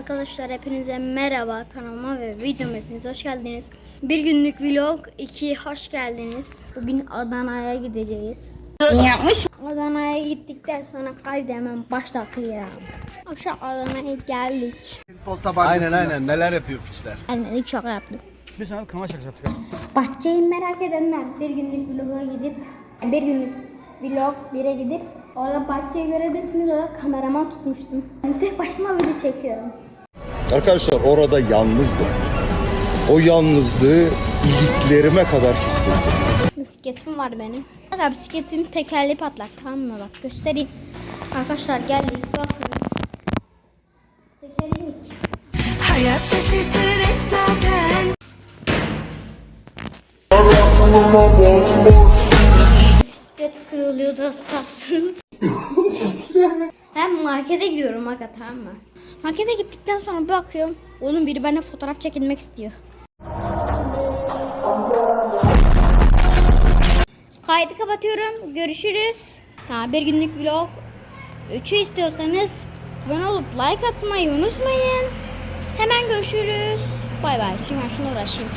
Arkadaşlar hepinize merhaba kanalıma ve videoma hepiniz hoş geldiniz. Bir günlük vlog 2 hoş geldiniz. Bugün Adana'ya gideceğiz. Yapmış. Adana'ya gittikten sonra kaydı hemen başlatıyor. Akşam Adana'ya geldik. Aynen aynen neler yapıyor piçler. Annelik şaka yaptım. Biz abi kanal şakası yaptık. Bahçeyi merak edenler bir günlük vloga gidip bir günlük vlog 1'e gidip orada bahçeyi görebilirsiniz. Orada kameraman tutmuştum. Tek başıma video çekiyorum. Arkadaşlar orada yalnızdım. O yalnızlığı iliklerime kadar hissettim. Bisikletim var benim. Bak bisikletim tekerleği patlak tamam mı? Bak göstereyim. Arkadaşlar geldik bakın. Tekerlek. Hayat şaşırtır hep zaten. Bisiklet kırılıyordu az kalsın. Hem markete gidiyorum aga tamam mı? Markete gittikten sonra bakıyorum. Oğlum biri benimle fotoğraf çekilmek istiyor. Kaydı kapatıyorum. Görüşürüz. Ha, bir günlük vlog. 3'ü istiyorsanız abone olup like atmayı unutmayın. Hemen görüşürüz. Bay bay. Şimdi ben şuna uğraşayım.